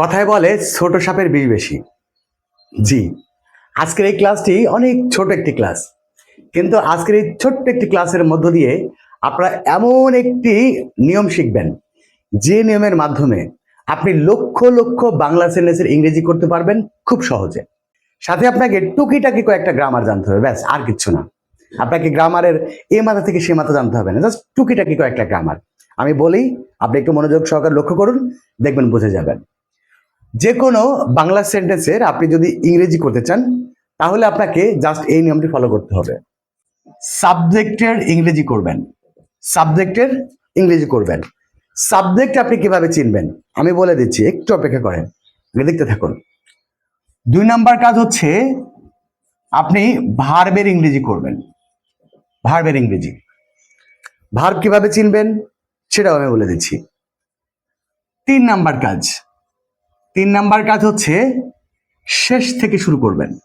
কথায় বলে ছোট সাপের বিষ বেশি। জি, আজকের এই ক্লাসটি অনেক ছোট একটি ক্লাস। কিন্তু আজকের এই ছোট্ট একটি ক্লাসের মধ্য দিয়ে আপনারা এমন একটি নিয়ম শিখবেন, যে নিয়মের মাধ্যমে আপনি লক্ষ লক্ষ বাংলা সেন্টেন্সের ইংরেজি করতে পারবেন খুব সহজে। সাথে আপনাকে টুকিটাকি কয়েকটা গ্রামার জানতে হবে, ব্যাস, আর কিচ্ছু না। আপনাকে গ্রামারের এ মাথা থেকে সে মাথা জানতে হবে না জাস্ট টুকিটাকি কয়েকটা গ্রামার আমি বলি, আপনি একটু মনোযোগ সহকারে লক্ষ্য করুন, দেখবেন বুঝে যাবেন যে কোনো বাংলা সেন্টেন্সের আপনি যদি ইংরেজি করতে চান, তাহলে আপনাকে জাস্ট এই নিয়মটি ফলো করতে হবে। সাবজেক্টের ইংরেজি করবেন। সাবজেক্টের ইংরেজি করবেন। সাবজেক্ট আপনি কীভাবে চিনবেন? আমি বলে দিচ্ছি, একটু অপেক্ষা করেন। দেখতে থাকুন। দুই নাম্বার কাজ হচ্ছে, আপনি ভার্বের ইংরেজি করবেন। ভার্বের ইংরেজি। ভার্ব কীভাবে চিনবেন? সেটাও আমি বলে দিচ্ছি। তিন নাম্বার কাজ। তিন নাম্বার কাজ হচ্ছে শেষ থেকে শুরু করবেন।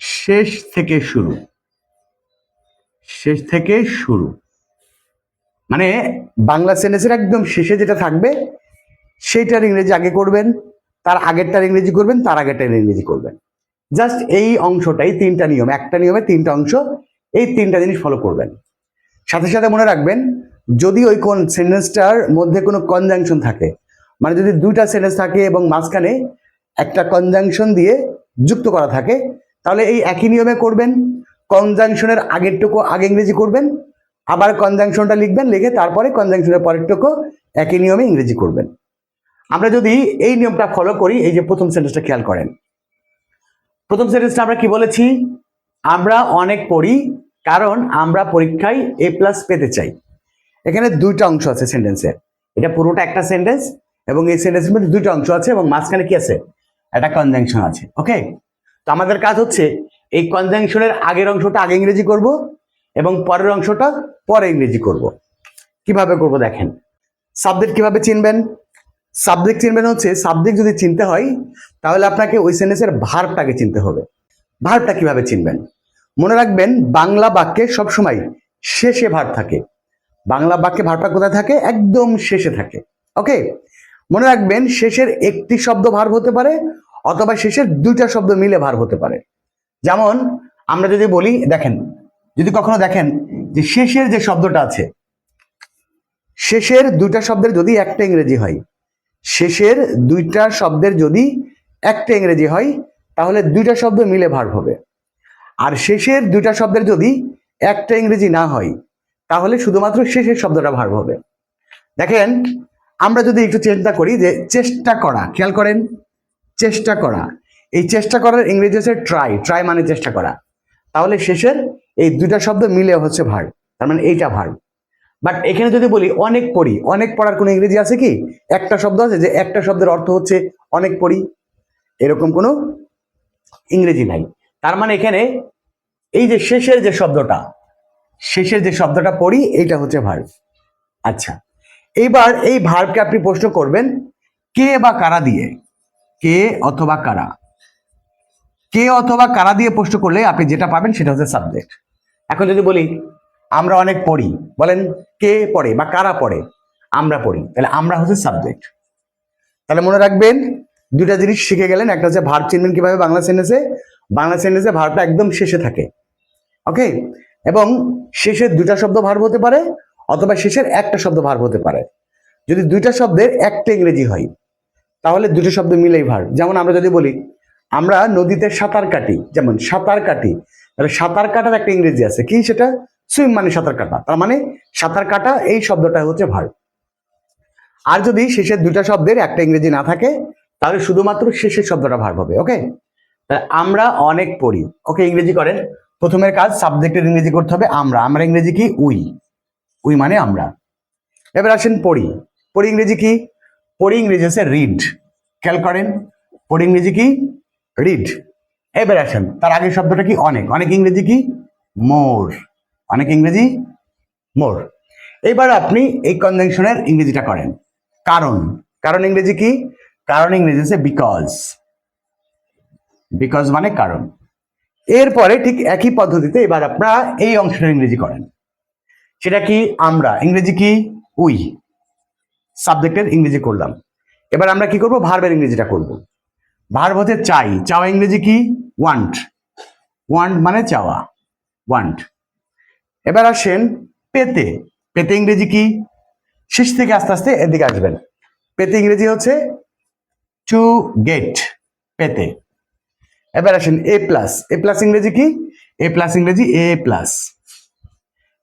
শেষ থেকে শুরু। শেষ থেকে শুরু। মানে বাংলা সেন্টেন্সের একদম শেষে যেটা থাকবে, সেইটার ইংরেজি আগে করবেন, তার আগেরটার ইংরেজি করবেন, তার আগেরটার ইংরেজি করবেন। জাস্ট এই অংশটাই, তিনটা নিয়ম, একটা নিয়মে তিনটা অংশ, এই তিনটা জিনিস ফলো করবেন। সাথে সাথে মনে রাখবেন, যদি ওই কোন সেন্টেন্সটার মধ্যে কোনো কনজাংশন থাকে মানে যদি দুইটা সেন্টেন্স থাকে এবং মাঝখানে একটা কনজাংশন দিয়ে যুক্ত করা থাকে, তাহলে এই একই নিয়মে করবেন কনজাংশনের আগেরটুকু আগে ইংরেজি করবেন, আবার কনজাংশনটা লিখবেন, লিখে তারপরে কনজাংশনের পরেরটুকু একই নিয়মে ইংরেজি করবেন। আমরা যদি এই নিয়মটা ফলো করি, এই যে প্রথম সেন্টেন্সটা খেয়াল করেন। প্রথম সেন্টেন্সটা আমরা কি বলেছি? আমরা অনেক পড়ি, কারণ আমরা পরীক্ষায় এ প্লাস পেতে চাই। এখানে দুইটা অংশ আছে সেন্টেন্সের এটা পুরোটা একটা সেন্টেন্স এবং এই সেন্টেন্সের মধ্যে দুইটা অংশ আছে এবং মাঝখানে কি আছে? একটা কনজাংশন আছে ওকে তো আমাদের কাজ হচ্ছে এই কনজাংশনের আগের অংশটা আগে ইংরেজি করব এবং পরের অংশটা পরে ইংরেজি করব। কীভাবে করব দেখেন? সাবজেক্ট কীভাবে চিনবেন? সাবজেক্ট চিনবেন হচ্ছে সাবজেক্ট যদি চিনতে হয়, তাহলে আপনাকে ওই সেন্টেন্সের ভার্বটাকে চিনতে হবে। ভার্বটা কীভাবে চিনবেন? মনে রাখবেন, বাংলা বাক্যে সবসময় শেষে ভার থাকে। বাংলা বাক্যে ভারটা কোথায় থাকে? একদম শেষে থাকে ওকে মনে রাখবেন শেষের একটি শব্দ ভার হতে পারে অথবা শেষের দুইটা শব্দ মিলে ভার হতে পারে। যেমন আমরা যদি বলি, দেখেন, যদি কখনো দেখেন যে শেষের যে শব্দটা আছে, শেষের দুইটা শব্দের যদি একটা ইংরেজি হয়, শেষের দুইটা শব্দের যদি একটা ইংরেজি হয়, তাহলে দুইটা শব্দ মিলে ভার হবে। আর শেষের দুইটা শব্দের যদি একটা ইংরেজি না হয়, তাহলে শুধুমাত্র শেষের শব্দটা ভার হবে। দেখেন আমরা যদি একটু চিন্তা করি যে চেষ্টা করা, খেয়াল করেন, চেষ্টা করা। এই চেষ্টা করার ইংরেজি হচ্ছে ট্রাই ট্রাই মানে চেষ্টা করা। তাহলে শেষের এই দুইটা শব্দ মিলে হচ্ছে ভার তার মানে এইটা ভার বাট এখানে যদি বলি অনেক পড়ি, অনেক পড়ার কোনো ইংরেজি আছে কি? একটা শব্দ আছে যে একটা শব্দের অর্থ হচ্ছে অনেক পড়ি। এরকম কোনো ইংরেজি নাই। তার মানে এখানে এই যে শেষের যে শব্দটা, শেষের যে শব্দটা পড়ি, এইটা হচ্ছে ভার্ব আচ্ছা। এইবার এই ভার্বকে আপনি প্রশ্ন করবেন, কে বা কারা দিয়ে? কে অথবা কারা? কে অথবা কারা দিয়ে প্রশ্ন করলে আপনি যেটা পাবেন সেটা হচ্ছে সাবজেক্ট এখন যদি বলি, আমরা অনেক পড়ি, বলেন কে পড়ে বা কারা পড়ে, আমরা পড়ি, তাহলে আমরা হচ্ছে সাবজেক্ট তাহলে মনে রাখবেন দুটা জিনিস শিখে গেলেন, একটা হচ্ছে ভার্ব চিনবেন কীভাবে বাংলা সেন্টেন্সে বাংলা সেন্টেন্সে ভার্বটা একদম শেষে থাকে ওকে এবং শেষের দুটা শব্দ ভার্ব হতে পারে অথবা শেষের একটা শব্দ ভার্ব হতে পারে। যদি দুইটা শব্দের একটা ইংরেজি হয়, তাহলে দুটো শব্দ মিলেই ভার্ব। যেমন আমরা যদি বলি, আমরা নদীতে সাঁতার কাটি। যেমন সাঁতার কাটি। তাহলে সাঁতার কাটার একটা ইংরেজি আছে। কি সেটা? সুইম মানে সাঁতার কাটা। তার মানে সাঁতার কাটা এই শব্দটা হচ্ছে ভার্ব। আর যদি শেষের দুটা শব্দের একটা ইংরেজি না থাকে, তাহলে শুধুমাত্র শেষের শব্দটা ভার্ব হবে, ওকে? আমরা অনেক পড়ি। ওকে, ইংরেজি করেন। প্রথমের কাজ সাবজেক্টের ইংরেজি করতে হবে। আমরা। আমরা ইংরেজি কি? উই। উই মানে আমরা। এবার আসেন পড়ি। পড়ি ইংরেজি কি? পড়ি ইংরেজি হচ্ছে রিড খেয়াল করেন, পড়ি ইংরেজি কি? রিড এবার আসেন, তার আগের শব্দটা কি? অনেক। অনেক ইংরেজি কি? মোর অনেক ইংরেজি? মোর এবার আপনি এই কনজাংশনের ইংরেজিটা করেন। কারণ। কারণ ইংরেজি কি? কারণ ইংরেজি হচ্ছে বিকজ বিকজ মানে কারণ। এরপরে ঠিক একই পদ্ধতিতে এবার আপনারা এই অংশটা ইংরেজি করেন। সেটা কি আমরা? ইংরেজি কি? উই। সাবজেক্টের ইংরেজি করলাম। এবার আমরা কি করব? ভার্বের ইংরেজিটা করব। ভার্ব হচ্ছে চাই। চাওয়া ইংরেজি কি? ওয়ান্ট ওয়ান্ট মানে চাওয়া। ওয়ান্ট এবার আসেন পেতে। পেতে ইংরেজি কি? শেষ থেকে আস্তে আস্তে এদিকে আসবেন। পেতে ইংরেজি হচ্ছে টু গেট পেতে। এবার আসেন এ প্লাস এ প্লাস ইংরেজি কি? এ প্লাস ইংরেজি এ প্লাস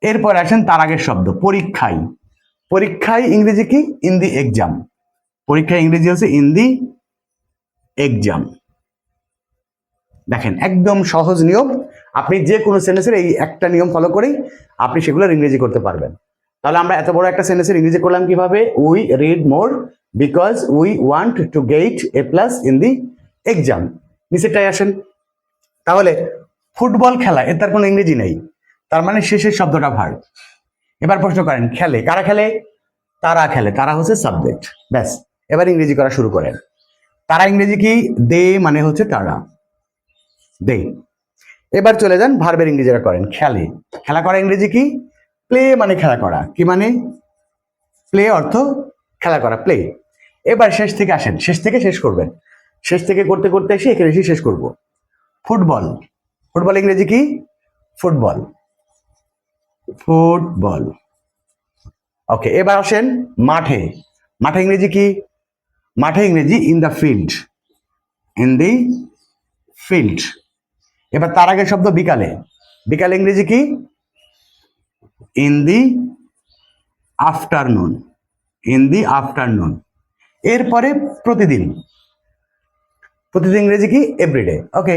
এরপর আসেন তার আগের শব্দ, পরীক্ষায়। পরীক্ষায় ইংরেজি কি? ইন দি এক্সাম পরীক্ষায় ইংরেজি হচ্ছে ইন দি এক্সাম দেখেন, একদম সহজ নিয়ম। আপনি যে কোনো সেন্টেন্সের এই একটা নিয়ম ফলো করেই আপনি সেগুলোর ইংরেজি করতে পারবেন। তাহলে আমরা এত বড় একটা সেন্টেন্সের ইংরেজি করলাম কীভাবে? We read more because we want to get A plus in the exam নিচেরটাই আসেন। তাহলে ফুটবল খেলা, এর তার কোনো ইংরেজি নেই। তার মানে শেষের শব্দটা ভার এবার প্রশ্ন করেন, খেলে? কারা খেলে? তারা খেলে। তারা হচ্ছে সাবজেক্ট ব্যাস, এবার ইংরেজি করা শুরু করেন। তারা ইংরেজি কি? দে মানে হচ্ছে তারা। দে। এবার চলে যান ভার্বের ইংরেজিটা করেন, খেলে। খেলা করা ইংরেজি কি? প্লে মানে খেলা করা। কি মানে? প্লে অর্থ খেলা করা, প্লে। এবার শেষ থেকে আসেন। শেষ থেকে শেষ করবেন। শেষ থেকে করতে করতে এসে এখানে এসে শেষ করব। ফুটবল। ফুটবল ইংরেজি কি? ফুটবল। ফুটবল। ওকে, এবার আসেন মাঠে। মাঠে ইংরেজি কি? মাঠে ইংরেজি in the field in the field এবার তার আগের শব্দ বিকালে। বিকালে ইংরেজি কি? In the afternoon in the afternoon এরপরে প্রতিদিন। প্রতিদিন ইংরেজি কি? এভরিডে ওকে।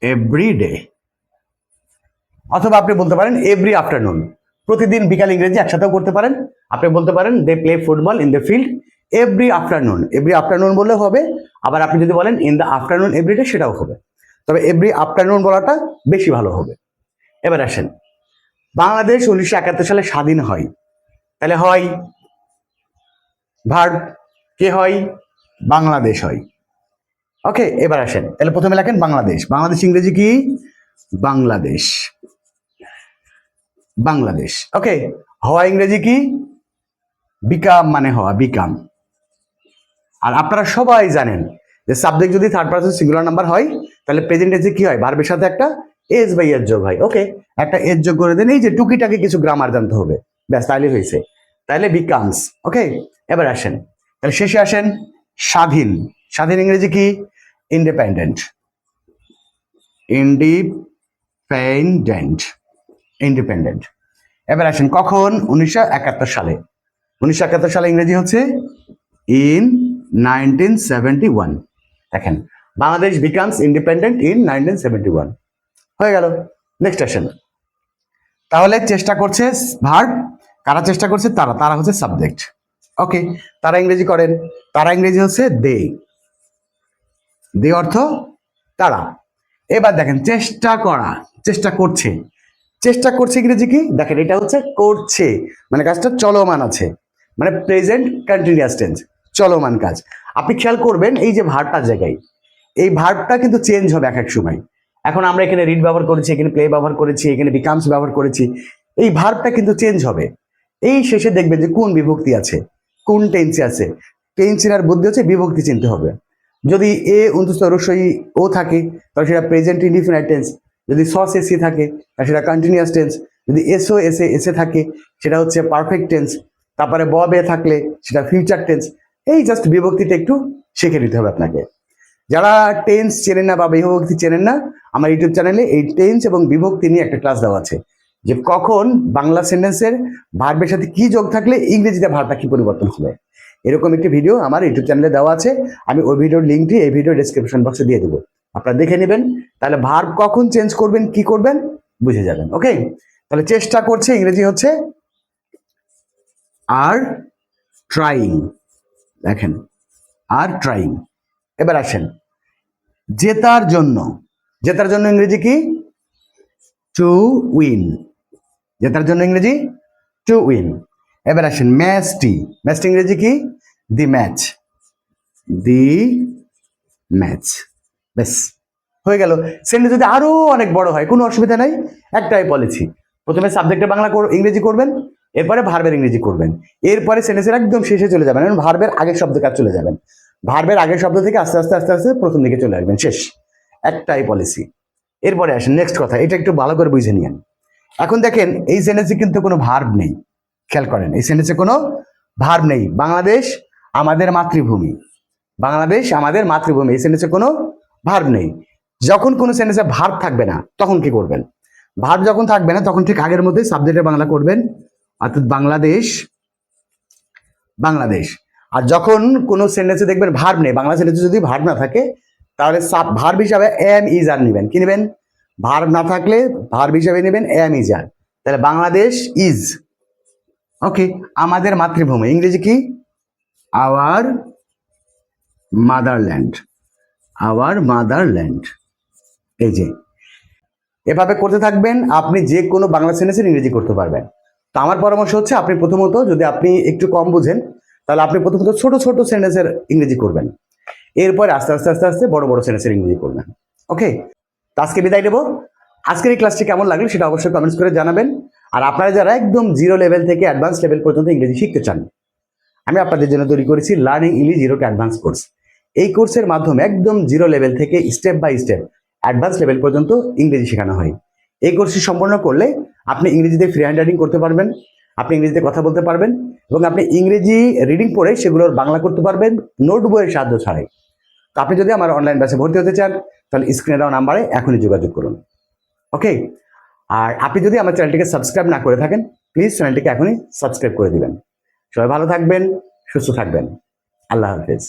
এভরিডে অথবা আপনি বলতে পারেন এভরি আফটারনুন প্রতিদিন বিকাল ইংরেজি একসাথেও করতে পারেন। আপনি বলতে পারেন they play football in the field every afternoon every afternoon বললে হবে, আবার আপনি যদি বলেন ইন দ্য আফটারনুন এভরিডে সেটাও হবে। তবে এভরি আফটারনুন বলাটা বেশি ভালো হবে। এবার আসেন, বাংলাদেশ উনিশশো একাত্তর সালে স্বাধীন হয়। তাহলে হয় ভার, কে হয়? বাংলাদেশ হয়। ওকে, এবার আসেন, তাহলে প্রথমে লেখেন বাংলাদেশ। বাংলাদেশ ইংরেজি কি? বাংলাদেশ। বাংলাদেশ। ওকে হওয়া ইংরেজি কি? বিকাম মানে হওয়া বিকাম আর আপনারা সবাই জানেন যে সাবজেক্ট যদি থার্ড পার্সন সিঙ্গুলার নাম্বার হয়, তাহলে প্রেজেন্ট এজে কি হয়? ভার্বের সাথে একটা এজ বাই এর যোগ হয়। ওকে একটা এজ যোগ করে দেন, এই যে টুকিটাকি কিছু গ্রামার জানতে হবে। ব্যাস তাহলে হয়েছে। তাহলে বিকামস ওকে এবার আসেন। তাহলে শেষে আসেন স্বাধীন। স্বাধীন ইংরেজি কি? ইন্ডিপেন্ডেন্ট ইন্ডিপেন্ডেন্ট ইন্ডিপেন্ডেন্ট এবার আসেন কখন? উনিশশো একাত্তর সালে। উনিশশো একাত্তর সালে ইংরেজি হচ্ছে ইন নাইনটিন সেভেন্টি ওয়ান দেখেন, Bangladesh becomes independent in nineteen seventy one হয়ে গেল। নেক্সট আসেন। তাহলে চেষ্টা করছে ভার্ব কারা চেষ্টা করছে? তারা। তারা হচ্ছে সাবজেক্ট ওকে তারা ইংরেজি করেন। তারা ইংরেজি হচ্ছে দে দে অর্থ তারা। এবার দেখেন, চেষ্টা করা, চেষ্টা করছে। চেষ্টা করছে ইংরেজি কি দেখেন, এটা হচ্ছে করছে। মানে কাজটা চলমান আছে। মানে প্রেজেন্ট কন্টিনিউয়াস টেন্স চলমান কাজ। আপনি খেয়াল করবেন, এই যে ভার্বটার জায়গায়, এই ভার্বটা কিন্তু চেঞ্জ হবে এক এক সময়। এখন আমরা এখানে রিড ব্যবহার করেছি, এখানে প্লে ব্যবহার করেছি, এখানে বিকামস ব্যবহার করেছি। এই ভার্বটা কিন্তু চেঞ্জ হবে। এই শেষে দেখবেন যে কোন বিভক্তি আছে, কোন টেন্সে আছে। টেন্স চেনার বুদ্ধি হচ্ছে বিভক্তি চিনতে হবে। যদি এ উন্তস্ত রসই ও থাকে, তাহলে সেটা প্রেজেন্ট ইনডিফিনাইট টেন্স যদি সস এসি থাকে সেটা কন্টিনিউয়াস টেন্স যদি এসও এসে এসে থাকে, সেটা হচ্ছে পারফেক্ট টেন্স তারপরে ব বে থাকলে সেটা ফিউচার টেন্স এই জাস্ট বিভক্তিটা একটু শিখে নিতে হবে আপনাকে। যারা টেন্স চেনেন না বা বিভক্তি চেনেন না, আমার ইউটিউব চ্যানেলে এই টেন্স এবং বিভক্তি নিয়ে একটা ক্লাস দেওয়া আছে, যে কখন বাংলা সেন্টেন্সের ভার্বের সাথে কি যোগ থাকলে ইংরেজিতে ভার্বটা কি পরিবর্তন হবে। এরকম একটি ভিডিও আমার ইউটিউব চ্যানেলে দেওয়া আছে, আমি ওই ভিডিওর লিঙ্কটি এই ভিডিও ডিসক্রিপশন বক্সে দিয়ে দেবো। আপনারা দেখে নেবেন তাহলে ভার্ব কখন চেঞ্জ করবেন, কি করবেন? বুঝে যাবেন ওকে তাহলে চেষ্টা করছে, ইংরেজি হচ্ছে আর ট্রাইং দেখেন, আর ট্রাইং এবার আসেন, জেতার জন্য জেতার জন্য ইংরেজি কি? টু উইন জেতার জন্য ইংরেজি টু উইন এবার আসেন ম্যাচটি ম্যাচটি ইংরেজি কি? দি ম্যাচ দি ম্যাচ ব্যাস হয়ে গেল। সেন্টেন্স যদি আরও অনেক বড় হয়, কোনো অসুবিধা নাই। একটাই বলেছি প্রথমে সাবজেক্টে বাংলা ইংরেজি করবেন, এরপরে ভার্বের ইংরেজি করবেন। এরপরে সেন্টেন্সের একদম শেষে চলে যাবেন, এবং ভার্বের আগের শব্দ কাজ চলে যাবেন। ভার্বের আগের শব্দ থেকে আস্তে আস্তে আস্তে আস্তে প্রথম দিকে চলে আসবেন। শেষ। একটাই পলিসি এরপরে আসেন নেক্সট কথা। এটা একটু ভালো করে বুঝে নিয়েন। এখন দেখেন, এই সেন্টেন্সে কিন্তু কোনো ভার্ব নেই। খেয়াল করেন, এই সেন্টেন্সে কোনো ভার্ব নেই। বাংলাদেশ আমাদের মাতৃভূমি। বাংলাদেশ আমাদের মাতৃভূমি। এই সেন্টেন্সে কোনো ভার্ব নেই। যখন কোনো সেন্টেন্সে ভার্ব থাকবে না, তখন কি করবেন? ভার্ব যখন থাকবে না, তখন ঠিক আগের মধ্যে সাবজেক্টে বাংলা করবেন। অর্থাৎ বাংলাদেশ বাংলাদেশ। আর যখন কোনো সেন্টেন্সে দেখবেন ভার্ব নেই, বাংলা সেন্টেন্সে যদি ভার্ব না থাকে, তাহলে সাব ভার্ব হিসাবে এম ইজ আর নেবেন। কি নেবেন? ভার্ব না থাকলে ভার্ব হিসাবে নেবেন এম ইজ আর তাহলে বাংলাদেশ ইজ ওকে আমাদের মাতৃভূমি। ইংরেজি কি? আওয়ার মাদারল্যান্ড আওয়ার মাদারল্যান্ড এই যে, এভাবে করতে থাকবেন, আপনি যে কোনো বাংলা সেন্টেন্সের ইংরেজি করতে পারবেন। তো আমার পরামর্শ হচ্ছে, আপনি প্রথমত যদি আপনি একটু কম বুঝেন, তাহলে আপনি প্রথমত ছোট ছোট সেন্টেন্সের ইংরেজি করবেন। এরপরে আস্তে আস্তে আস্তে আস্তে বড় বড় সেন্টেন্সের ইংরেজি করবেন। ওকে তো আজকে বিদায় নেব। আজকের এই ক্লাসটি কেমন লাগল সেটা অবশ্যই কমেন্টস করে জানাবেন। আর আপনারা যারা একদম জিরো লেভেল থেকে অ্যাডভান্স লেভেল পর্যন্ত ইংরেজি শিখতে চান, আমি আপনাদের জন্য তৈরি করেছি learning English zero to advance course এই কোর্সের মাধ্যমে একদম জিরো লেভেল থেকে step by step advance level পর্যন্ত ইংরেজি শেখানো হয়। এই কোর্সটি সম্পন্ন করলে আপনি ইংরেজিতে ফ্রি হ্যান্ড রাইটিং করতে পারবেন, আপনি ইংরেজিতে কথা বলতে পারবেন এবং আপনি ইংরেজি রিডিং পড়ে সেগুলোর বাংলা করতে পারবেন, নোট বইয়ের সাহায্য ছাড়াই। তো আপনি যদি আমার অনলাইন ব্যাচে ভর্তি হতে চান, তাহলে স্ক্রিনে দেওয়া নাম্বারে এখনই যোগাযোগ করুন। ওকে আর আপনি যদি আমার চ্যানেলটিকে সাবস্ক্রাইব না করে থাকেন প্লিজ চ্যানেলটিকে এখনই সাবস্ক্রাইব করে দিবেন। সবাই ভালো থাকবেন, সুস্থ থাকবেন। আল্লাহ হাফেজ।